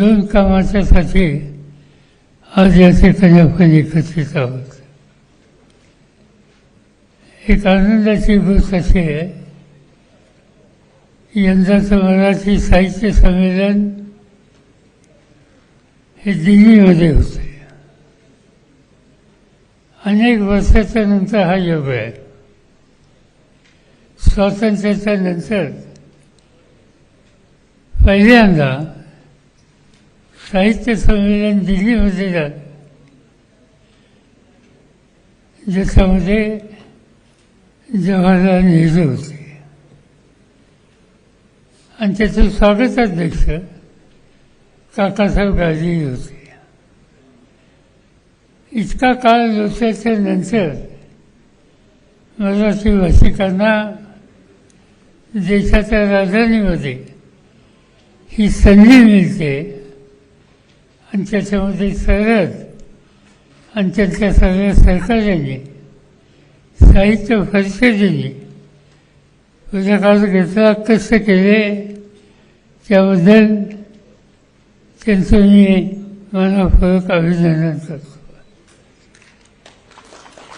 दोन कामाच्यासाठी आज या ठिकाणी आपण एकत्रित आहोत. एक आनंदाची गोष्ट अशी आहे यंदाचं मराठी साहित्य संमेलन हे दिल्लीमध्ये होते अनेक वर्षाच्या नंतर हा योग आहे. स्वातंत्र्याच्या नंतर पहिल्यांदा साहित्य संमेलन दिल्लीमध्ये झालं. ज्याच्यामध्ये जवाहरलाल नेहरू होते. आणि त्याचे स्वागताध्यक्ष काकासाहेब गांधी होते. इतका काळ लोटल्याच्या नंतर मराठी भाषिकांना देशाच्या राजधानीमध्ये ही संधी मिळते. आणि त्याच्यामध्ये सरस आणि त्यांच्या सगळ्या सरकारांनी साहित्य परिषदेने पुढाकार घेतला कष्ट केले. त्याबद्दल त्यांचं मी मनापूर्वक अभिनंदन करतो.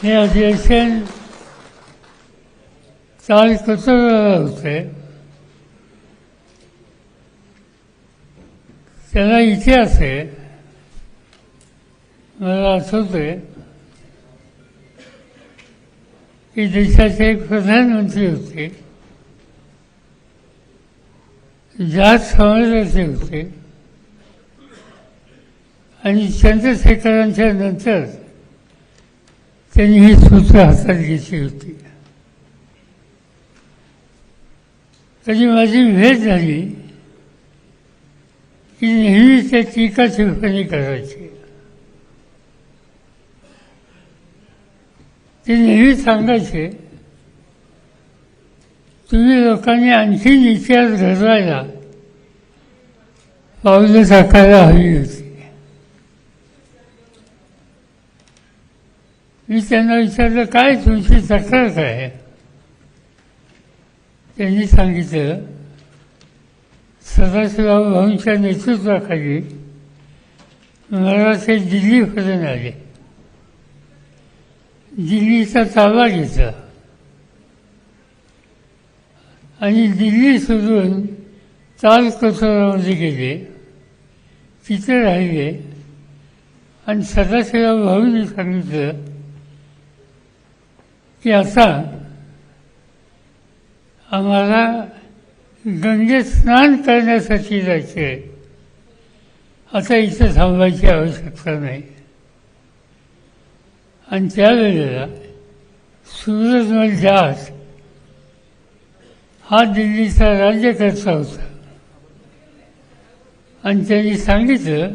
हे अधिवेशन चाल कोसळलेलं होते त्याला इतिहास आहे. मला आठवतंय की देशाचे एक प्रधानमंत्री होते. जात समाजाचे होते. आणि चंद्रशेखरांच्या नंतर त्यांनी ही सूत्र हातात घेतली होती. कधी माझी भेट झाली की नेहमी त्या टीका टिप्पणी करायची. ते नेहमी सांगायचे तुम्ही लोकांनी आणखी इतिहास घडवायला पावलं टाकायला हवी होती. मी त्यांना विचारलं काय तुमची तक्रार काय आहे? त्यांनी सांगितलं सदाशिवराव भाऊंच्या नेतृत्वाखाली ते दिल्लीपर्यंत आले. दिल्लीचा ताबा घेतला. आणि दिल्ली सोडून ताल कचोरामध्ये गेले. तिथे राहिले. आणि सदाशिवराव भाऊंनी सांगितलं की आता आम्हाला गंगेत स्नान करण्यासाठी जायचे आहे आता इथं थांबायची आवश्यकता नाही. आणि त्यावेळेला सूरजमल दास हा दिल्लीचा राज्यकर्ता होता. आणि त्यांनी सांगितलं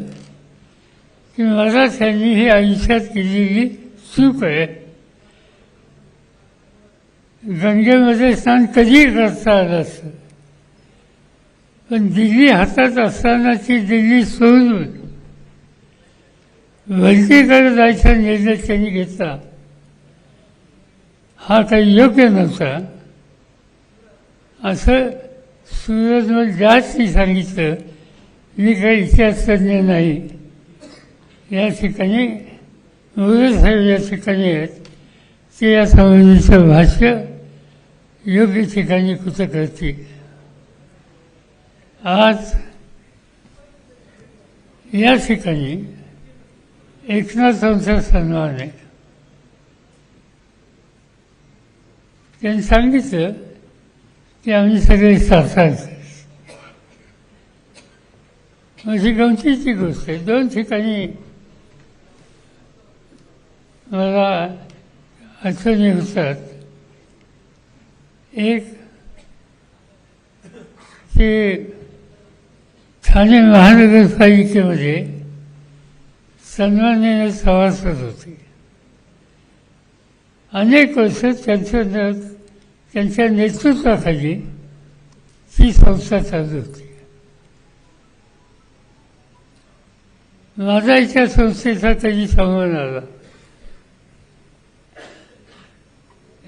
की मला त्यांनी ही आयुष्यात केलेली चूक आहे. गंगेमध्ये स्नान कधी करता आलं असतं? पण दिल्ली हातात असतानाची दिल्ली सोडून वलतीकडे जायचा निर्णय त्यांनी घेतला. हा काही योग्य नव्हता. असं सूरजवर जास्ती सांगितलं मी काही इतिहास तज्ञ नाही. या ठिकाणी साहेब या ठिकाणी आहेत. ते या संबंधीचं भाष्य योग्य ठिकाणी कुठं करतील. आज या ठिकाणी एकनाथ संसार सन्मान आहे त्यांनी सांगितलं की आम्ही सगळे सासायचे माझी गमतीची गोष्ट आहे. दोन ठिकाणी मला अडचणी होतात एक ते ठाणे महानगरपालिकेमध्ये सन्मान्याने करत होते. अनेक वर्ष त्यांच्या त्यांच्या नेतृत्वाखाली ती संस्था चालू होती. माझा इथल्या संस्थेचा त्यांनी संबंध आला.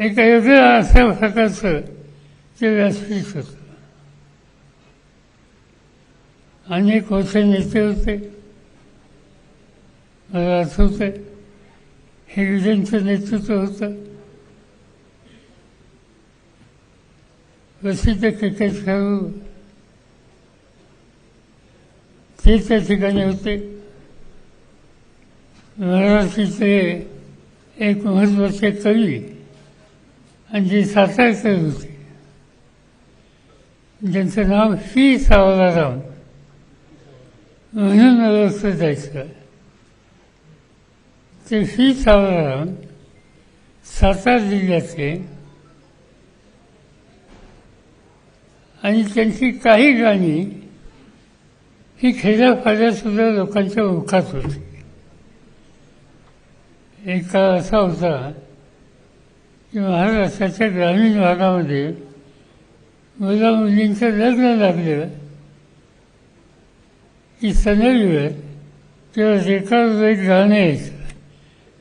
एक वेगळ्या अशा प्रकारचं ते व्यासपीठ होतं. अनेक वर्ष नेते होते. मला आठवत हे हेगडेंचं नेतृत्व होतं प्रसिद्ध क्रिकेट खेळू ते त्या ठिकाणी होते. मराठीचे एक महत्त्वाचे कवी आणि जे सातारकर होते ज्यांचं नाव श्री सावलाराम म्हणून ओळखलं जायचं. ते श्री सावलाराम सातारा जिल्ह्याचे आणि त्यांची काही गाणी ही खेड्यापाड्यात सुद्धा लोकांच्या ओळखात होती. एक काळ असा होता की महाराष्ट्राच्या ग्रामीण भागामध्ये मुला मुलींचं लग्न लागलं की सनईवर किंवा रेकॉर्ड एक गाणं यायचं.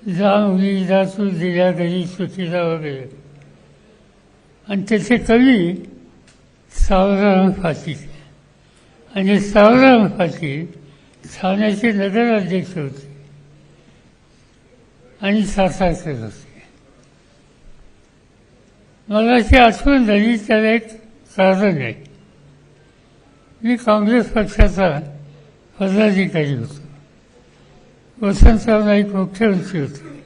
जा मुली जा तू दिल्या घरी सुखीला वगैरे. आणि त्याचे कवी सावराम फाशीचे आणि सावराम फाशी ठाण्याचे नगराध्यक्ष होते. आणि सातारकर होते. मला अशी आठवण झाली त्याला एक कारण आहे. मी काँग्रेस पक्षाचा पदाधिकारी होतो. वसंतराव नाईक मुख्यमंत्री होते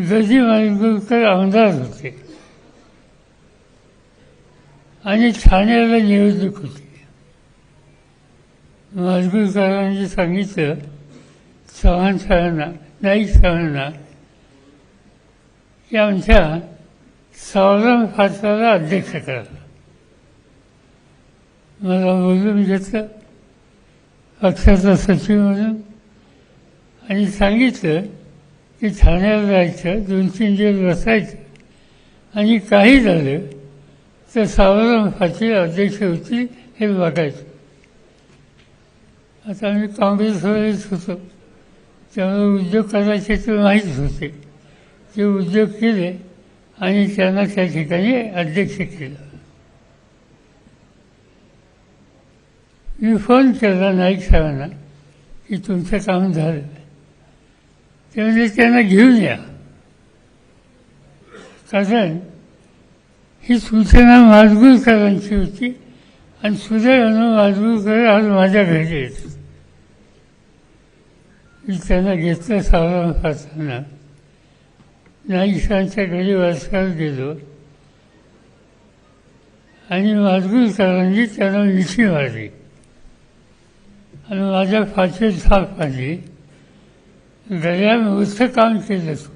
गजी मालगुरकर आमदार होते. आणि ठाण्याला निवडणूक होती. मालगुरकरांनी सांगितलं चव्हाण साहेबांना नाईक साहेबांना की आमच्या सावरम फासाला अध्यक्ष करा. मला बोलून घेतलं. पक्षाचा सचिव म्हणून. आणि सांगितलं की ठाण्याला जायचं दोन तीन दिवस बसायचं. आणि काही झालं तर सावरम फाशी अध्यक्ष होती हे बघायचं. आता आम्ही काँग्रेसवरच होतो. त्यामुळे उद्योग करायचे ते माहीत होते. ते उद्योग केले आणि त्यांना त्या ठिकाणी अध्यक्ष केलं. मी फोन केला नाईक साहेबांना की तुमचं काम झालं. ते म्हणजे त्यांना घेऊन या. कारण ही सूचना माजगुरकरांची होती आणि सुदैवानं माजगुरकर आज माझ्या घरी येत. मी त्यांना घेतलं सावरा नाईक सरांच्या घरी वारसावर गेलो. आणि माजगुरकरांनी त्यांना मिठी मारली. आणि माझ्या फाशीत झाप आली गळ्या काम केलं तू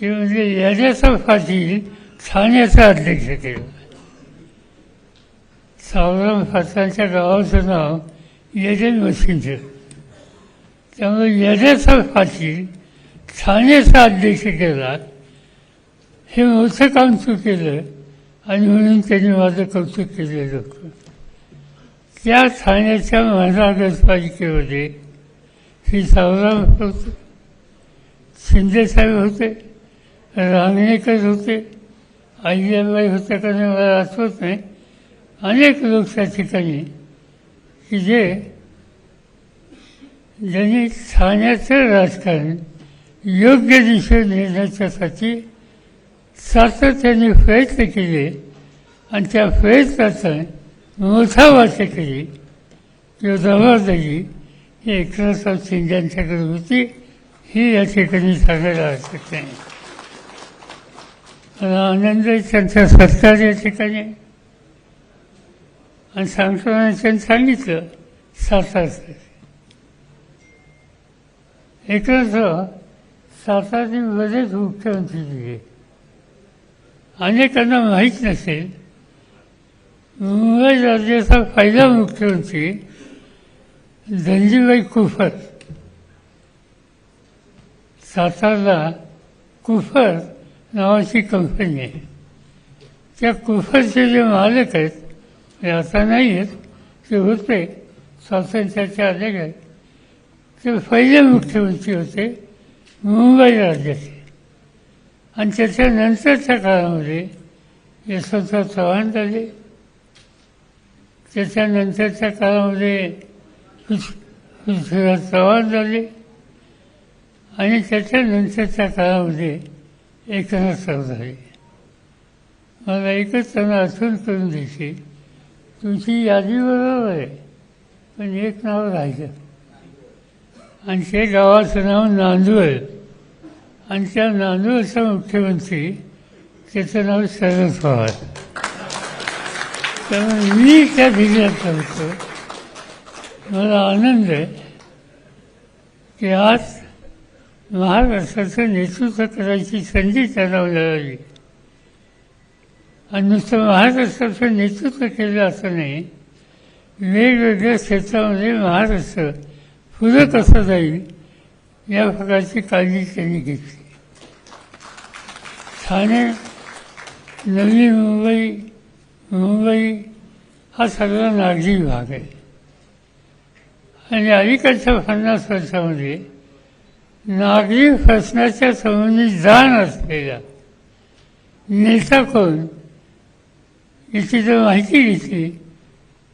ते म्हणजे याच्याचा फाशी ठाण्याचा अध्यक्ष केला. सावराम फासांच्या गावाचं नाव यजन मशीनचं. त्यामुळे याच्याचा फाशी ठाण्याचा अध्यक्ष केला. हे मोठं काम चुकेलं केलं आणि म्हणून त्यांनी माझं कौतुक केलेलं होतं. त्या ठाण्याच्या होते. श्री सावराम होते. शिंदेसाहेब होते. रांगणेकर होते. अहिल्याबाई होत्या का नाही मला आठवत नाही. अनेक लोक त्या ठिकाणी. की जे ज्यांनी ठाण्याचं राजकारण योग्य दिशेने नेण्याच्यासाठी सातत्याने प्रयत्न केले. आणि त्या प्रयत्नाचा मोठा वाटा केली किंवा जबाबदारी ही एकनाथराव शिंदेयांच्याकडे होती ही या ठिकाणी सांगायला हरकत नाही. मला आनंद त्यांचा सत्कार या ठिकाणी. आणि सांगताना त्यांनी सांगितलं सातारचं एकनाथराव सातारने बरेच मुख्यमंत्री दिले अनेकांना माहीत नसेल मुंबई राज्याचा पहिला मुख्यमंत्री धनजीबाई कुफर. सातारला कुफर नावाची कंपनी आहे. त्या कुफरचे जे मालक आहेत ते आता नाही आहेत ते होते स्वातंत्र्याच्या आहेत ते पहिले मुख्यमंत्री होते मुंबई राज्याचे. आणि त्याच्यानंतरच्या काळामध्ये यशवंतराव चव्हाण झाले. त्याच्यानंतरच्या काळामध्ये पृथ्वीराज चव्हाण झाले. आणि त्याच्यानंतरच्या काळामध्ये एकनाथराव झाले. मला एकच त्यांना आठवण करून द्यायची तुमची यादी बरोबर आहे पण एक नाव राहिलं. आणि ते गावाचं नाव नांदूळ आणि त्या नांदूरचा मुख्यमंत्री त्याचं नाव शरद पवार. त्यामुळे मी त्या जिल्ह्यात करतो. मला आनंद आहे की आज महाराष्ट्राचं नेतृत्व करायची संधी त्यांना मिळाली. आणि नुसतं महाराष्ट्राचं नेतृत्व केलं असं नाही वेगवेगळ्या क्षेत्रामध्ये महाराष्ट्र पुढे कसं जाईल या प्रकारची काळजी त्यांनी घेतली. ठाणे नवी मुंबई मुंबई हा सगळा नागरी भाग आहे. आणि अलीकडच्या पन्नास वर्षामध्ये नागरी प्रश्नाच्या संबंधी जाण असलेला नेता कोण याची जर माहिती घेतली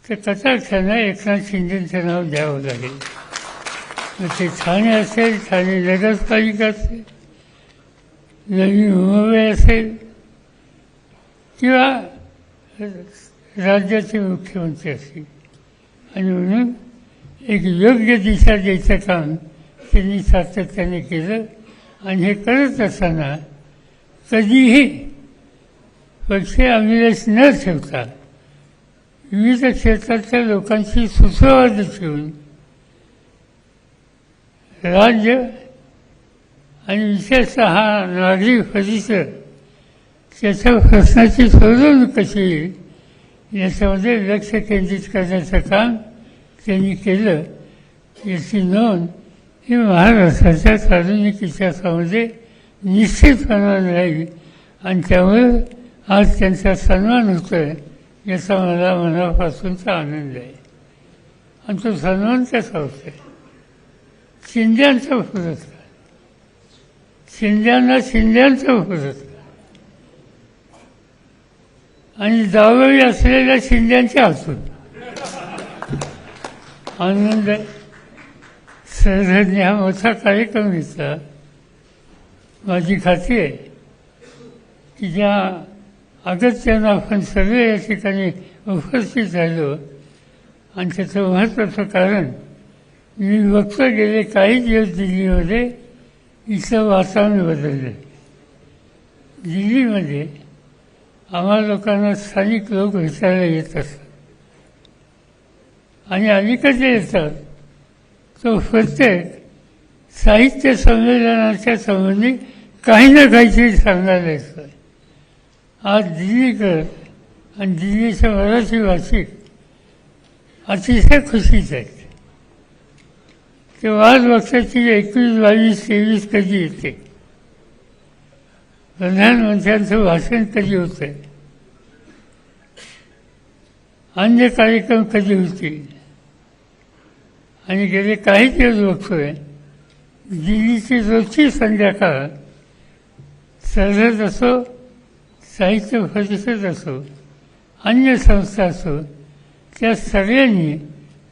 तर कथार्थांना एकनाथ शिंदेचं नाव द्यावं लागेल. मग ते ठाणे असेल ठाणे नगरपालिका असेल नवी मुंबई असेल किंवा राज्याचे मुख्यमंत्री असतील. आणि म्हणून एक योग्य दिशा द्यायचं काम त्यांनी सातत्याने केलं. आणि हे करत असताना कधीही पक्ष अभिलेष न ठेवता विविध क्षेत्रातल्या लोकांशी सुसंवाद ठेवून राज्य आणि विशेषतः हा नागरिक परिसर त्याच्या प्रश्नाची सोडवणूक कशी येईल याच्यामध्ये लक्ष केंद्रित करण्याचं काम त्यांनी केलं. याची नोंद ही महाराष्ट्राच्या आधुनिक इतिहासामध्ये निश्चितपणाने राहील आणि त्यामुळे आज त्यांचा सन्मान होतो आहे याचा मला मनापासूनचा आनंद आहे. आणि तो सन्मान कसा आहे शिंद्यांचा पुरस्कार शिंद्यांना शिंद्यांचा पुरस्कार आणि जावळी असलेल्या शिंद्यांच्या हातून आनंद आहे हा मोठा कार्यक्रम घेतला माझी खात्री आहे की ज्या अगत्यानं आपण सगळे या ठिकाणी उपस्थित राहिलो आणि त्याचं महत्त्वाचं कारण मी बघतो गेले काही दिवस दिल्लीमध्ये इथलं वातावरण बदललं. दिल्लीमध्ये आम्हाला लोकांना स्थानिक लोक विचारायला येत असतात. आणि अलीकडे येतात तो प्रत्येक साहित्य संमेलनाच्या संबंधी काही ना काहीतरी सांगायला येतं आज दिल्लीकर आणि दिल्लीचे मराठी भाषिक अतिशय खुशीच आहेत. ते वाद बघतात एकवीस बावीस तेवीस कधी येते? प्रधानमंत्र्यांचं भाषण कधी होतंय? अन्य कार्यक्रम कधी होतील? आणि गेले काही दिवस बघतोय दिल्लीची रोजची संध्याकाळ सरहद असो साहित्य परिषद असो अन्य संस्था असो त्या सगळ्यांनी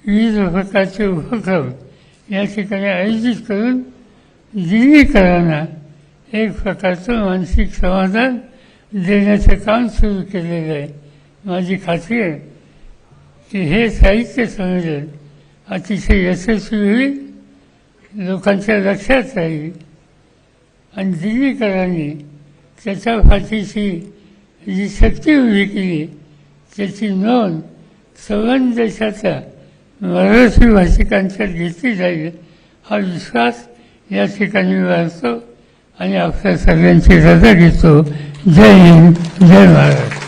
विविध प्रकारचे उपक्रम या ठिकाणी आयोजित करून दिल्लीकरांना एक प्रकारचं मानसिक समाधान देण्याचं काम सुरू केलेलं आहे. माझी खात्री आहे की हे साहित्य संमेलन अतिशय यशस्वी होईल लोकांच्या लक्षात राहील आणि दिल्लीकरांनी त्याच्या फाटीशी जी शक्ती उभी केली त्याची नोंद संबंध देशाच्या मराठी भाषिकांच्या घेतली जाईल हा विश्वास या ठिकाणी वाढतो. आणि आपल्या सगळ्यांची रजा घेतो. जय हिंद जय महाराष्ट्र